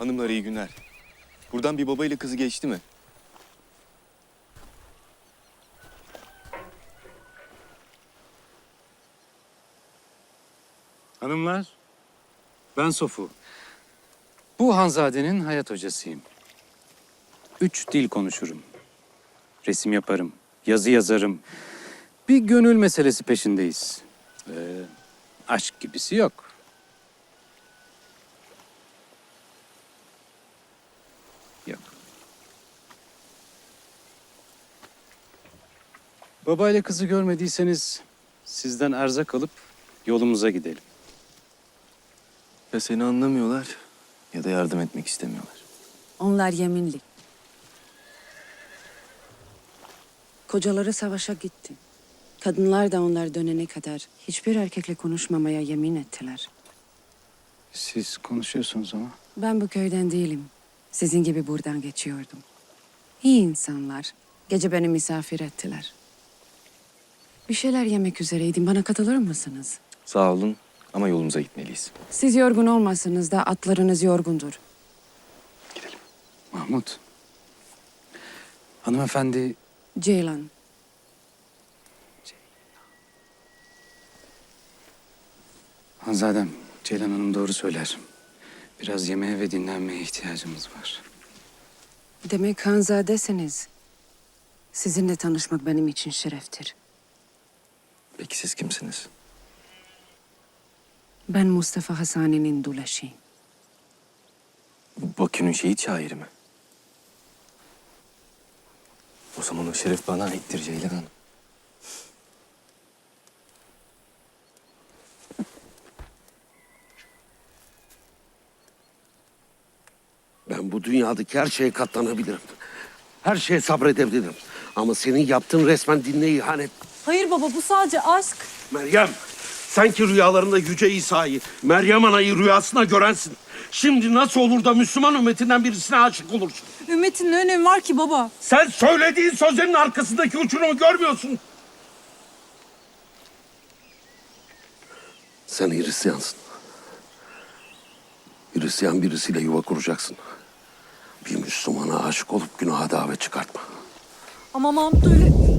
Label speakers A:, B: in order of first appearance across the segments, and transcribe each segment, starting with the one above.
A: Hanımlar iyi günler. Buradan bir baba ile kızı geçti mi?
B: Hanımlar, ben Sofu. Bu Hanzade'nin hayat hocasıyım. Üç dil konuşurum. Resim yaparım, yazı yazarım. Bir gönül meselesi peşindeyiz. Ee, aşk gibisi yok. Yok. Babayla kızı görmediyseniz sizden erzak alıp yolumuza gidelim.
A: Ya seni anlamıyorlar ya da yardım etmek istemiyorlar.
C: Onlar yeminli. Kocaları savaşa gitti. Kadınlar da onlar dönene kadar hiçbir erkekle konuşmamaya yemin ettiler.
B: Siz konuşuyorsunuz ama.
C: Ben bu köyden değilim. Sizin gibi buradan geçiyordum. İyi insanlar. Gece beni misafir ettiler. Bir şeyler yemek üzereydim. Bana katılır mısınız?
A: Sağ olun ama yolumuza gitmeliyiz.
C: Siz yorgun olmasanız da atlarınız yorgundur.
B: Mahmut. Hanımefendi
C: Ceylan,
B: Hanzadem, Ceylan Hanım doğru söyler. Biraz yemeğe ve dinlenmeye ihtiyacımız var.
C: demek Hanzadesiniz. Sizinle tanışmak benim için şereftir.
A: Peki siz kimsiniz?
C: Ben Mustafa Hasani'nin dulaşıyım.
A: Bu Bakü'nün şehit şairi mi? O zaman o şeref bana aittir Ceylan Hanım.
D: Ben bu dünyadaki her şeye katlanabilirim. Her şeye sabredebilirim. Ama senin yaptığın resmen dinle ihanet.
E: Hayır baba bu sadece aşk.
D: Meryem, sen ki rüyalarında Yüce İsa'yı, Meryem Ana'yı rüyasına görensin. Şimdi nasıl olur da Müslüman ümmetinden birisine aşık olursun?
E: Ümmetin ne önemi var ki baba?
D: Sen söylediğin sözlerin arkasındaki uçurumu görmüyorsun. Sen Hristiyansın. Hristiyan birisiyle yuva kuracaksın. Bir Müslümana aşık olup günaha davet çıkartma.
E: Ama Mahmut öyle...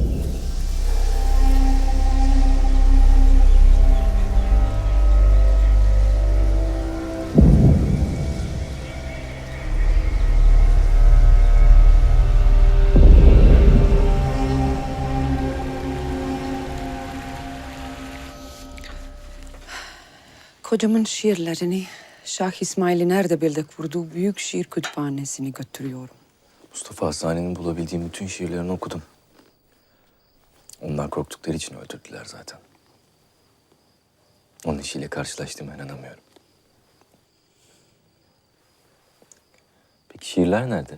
C: Kocamın şiirlerini Şah İsmail'in Erdebil'de kurduğu büyük şiir kütüphanesine götürüyorum.
F: Mustafa Hassani'nin bulabildiğim bütün şiirlerini okudum. Onlar korktukları için öldürdüler zaten. Onun işiyle karşılaştığıma inanamıyorum. Peki şiirler nerede?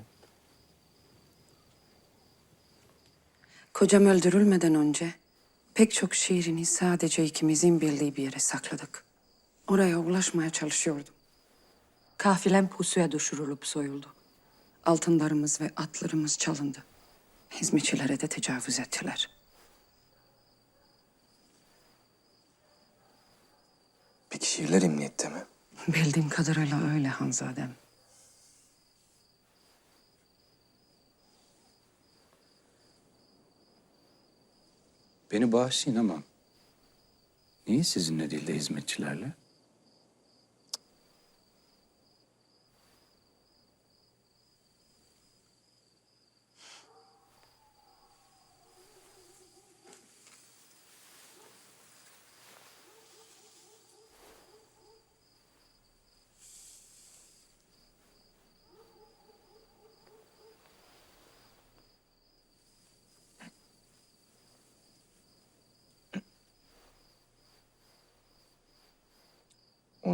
C: Kocam öldürülmeden önce pek çok şiirini sadece ikimizin bildiği bir yere sakladık. Oraya ulaşmaya çalışıyordum. Kafilem pusuya düşürülüp soyuldu. Altınlarımız ve atlarımız çalındı. Hizmetçilere de tecavüz ettiler.
F: Peki şiirler emniyette mi?
C: Bildiğim kadarıyla öyle Hanzadem.
B: Beni bağışlayın ama... Niye sizinle değil de hizmetçilerle?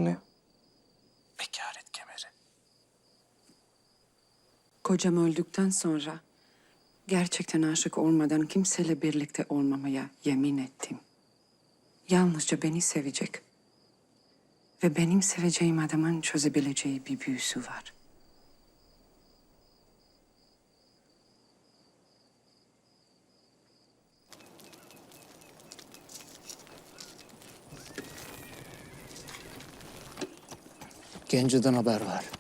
F: Ne?
B: Bekaret kemeri.
C: Kocam öldükten sonra gerçekten aşık olmadan kimseyle birlikte olmamaya yemin ettim. Yalnızca beni sevecek. Ve benim seveceğim adamın çözebileceği bir büyüsü var.
G: Genciden haber var.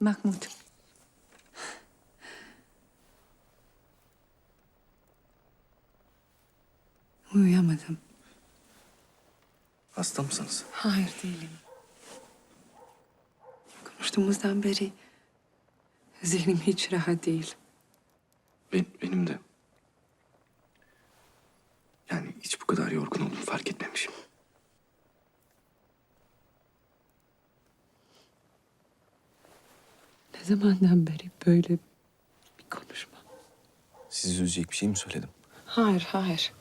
C: Mahmut. Uyuyamadım.
A: Hasta mısınız?
C: Hayır değilim. Konuştuğumuzdan beri zihnim hiç rahat değil.
A: Ben, benim de. Yani hiç bu kadar yorgun olduğumu fark etmemişim.
C: Ne zamandan beri böyle bir konuşma?
F: Sizi üzecek bir şey mi söyledim?
C: Hayır, hayır.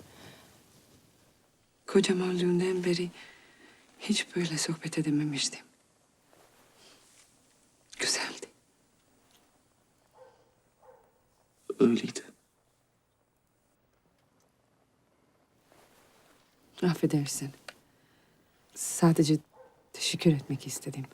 C: Kocam öldüğünden beri hiç böyle sohbet edememiştim. Güzeldi.
A: Öyleydi.
C: Affedersin. Sadece teşekkür etmek istedim.